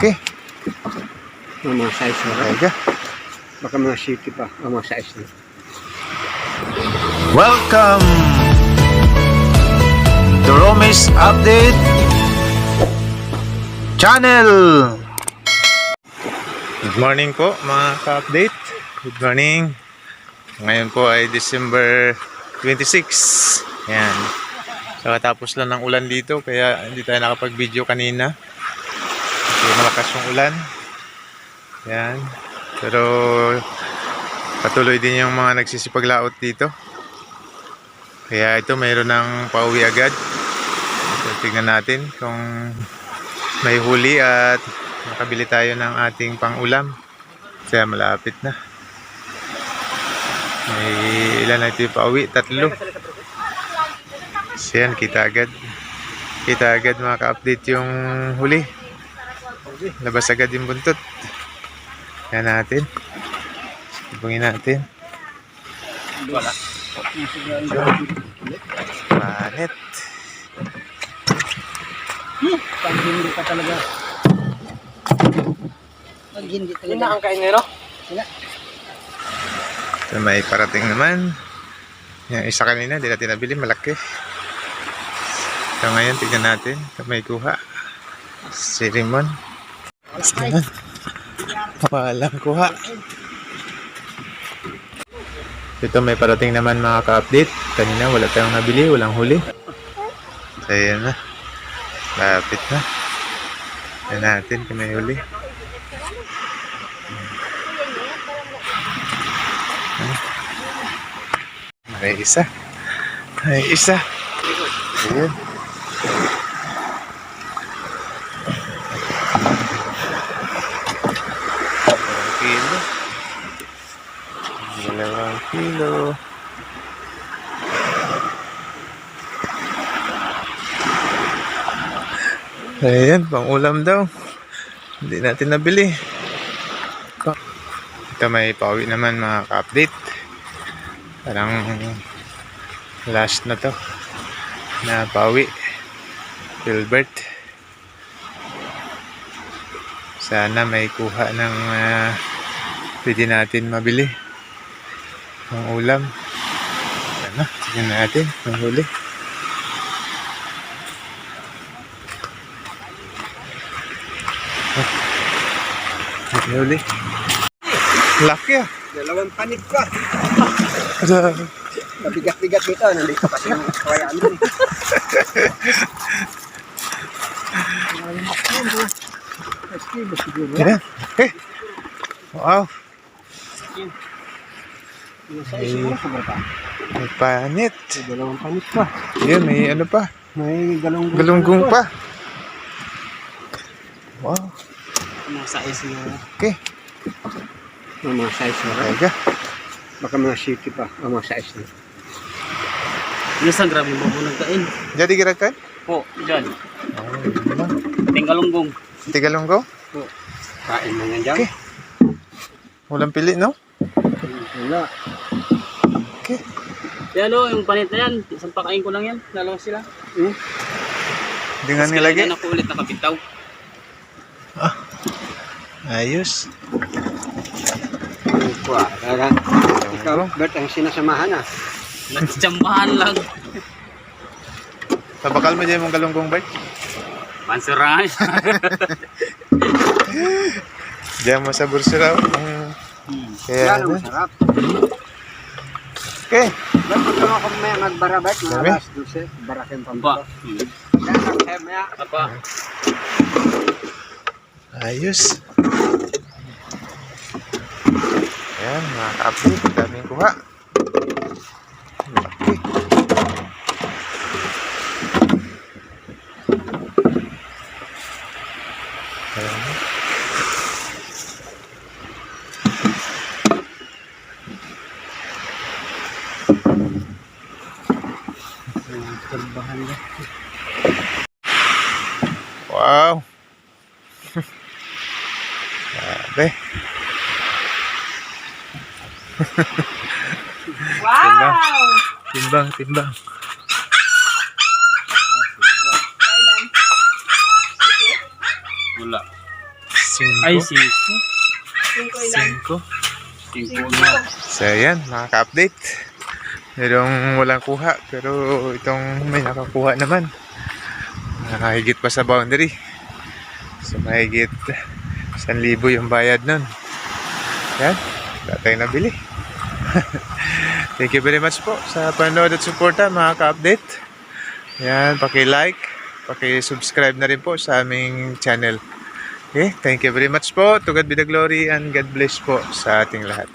Okay. Ang mga size na. Teka. Baka mga city pa. Ang mga size na. Welcome to Romis Update Channel. Good morning po mga ka-update. Good morning. Ngayon po ay December 26. Yan. So, katapos lang ng ulan dito kaya hindi tayo nakapag-video kanina. Malakas yung ulan. Yan. Pero patuloy din yung mga nagsisipaglaot dito. Kaya ito mayroon ng pauwi agad. So, tignan natin kung may huli at makabili tayo ng ating pangulam. Kaya malapit na. May ilan na ito yung pauwi? Tatlo. So yan, kita agad. Kita agad mga ka-update yung huli. Labas agad yung buntot. Yan natin. Ibungin natin. Manit. Pag hindi pa talaga. Pag hindi talaga. ang kainero? So, may parating naman. Yung isa kanina, di natin nabili, malaki. So ngayon, tignan natin kung may kuha. Si Rimon. Tignan. Walang kuha. Ito may parating naman mga ka-update. Kanina wala tayong nabili, walang huli. So ayan na. Lapit na. Tignan natin kung may huli. May isa. May isa. Ayan. Dalawang kilo. Dalawang kilo. Ayan, pang ulam daw. Hindi natin nabili. Ito may pauwi naman mga ka-update. Parang last na to. Na pauwi. Gilbert. Sana may kuha ng ah, pwede natin mabili. Ng ulam. Ano? Tignan natin. Ang huli. Ah. Ang huli. Laki ah. Dalawang panik pa. Mabigat-bigat dito. Nandito kasi yung kawayaan. Yan. Okay. Wow. Sobra pa. May panit. May dalawang panik pa. Yan, may ano pa. May galunggong. Galunggong pa. Wow. Mga size na. Okay. Ang mga size na. Teka. Baka mga city pa. Mga size na. Yes, ang grabe mo po nagkain. Jadi gerakan? Po, dyan. Oh, Tinggalunggong. Tigalonggo? Kain na yan dyan. Okay. Walang pili, no? Wala. Okay. Yan o, yung panit na yan. Isang pakain ko lang yan. Dalawa sila. Hmm? Hindi nga nilagay. Kailangan ako ulit nakapitaw. Ayos. Kuha. Kaya, ikaw, Bert, ang sinasamahan ah. Nagtsambahan lang. Tabakal mo dyan mong galunggong, Bert. Pansuray. Diyan mo sa bursiraw. Mm. Kaya, Yan ang ano? masarap. Okay. Naman ako may magbara, Bert, mga alas 12, barak yung Ba. pambuto. Hmm. Apa. Ayos. Ayan, mga ka-update. Daming kuha. Trabahan na. Wow. Grabe. Wow! Timbang, timbang. Wala. Ay, Cinco. cinco. Cinco. Cinco na. So, ayan, makaka-update. Merong walang kuha, pero itong may nakakuha naman. Nakahigit pa sa boundary. So, mahigit 1,000 yung bayad nun. Yan, tatay nabili. Thank you very much po sa panonood at suporta, mga ka-update. Yan, paki-like, paki-subscribe na rin po sa aming channel. Okay, thank you very much po. To God be the glory and God bless po sa ating lahat.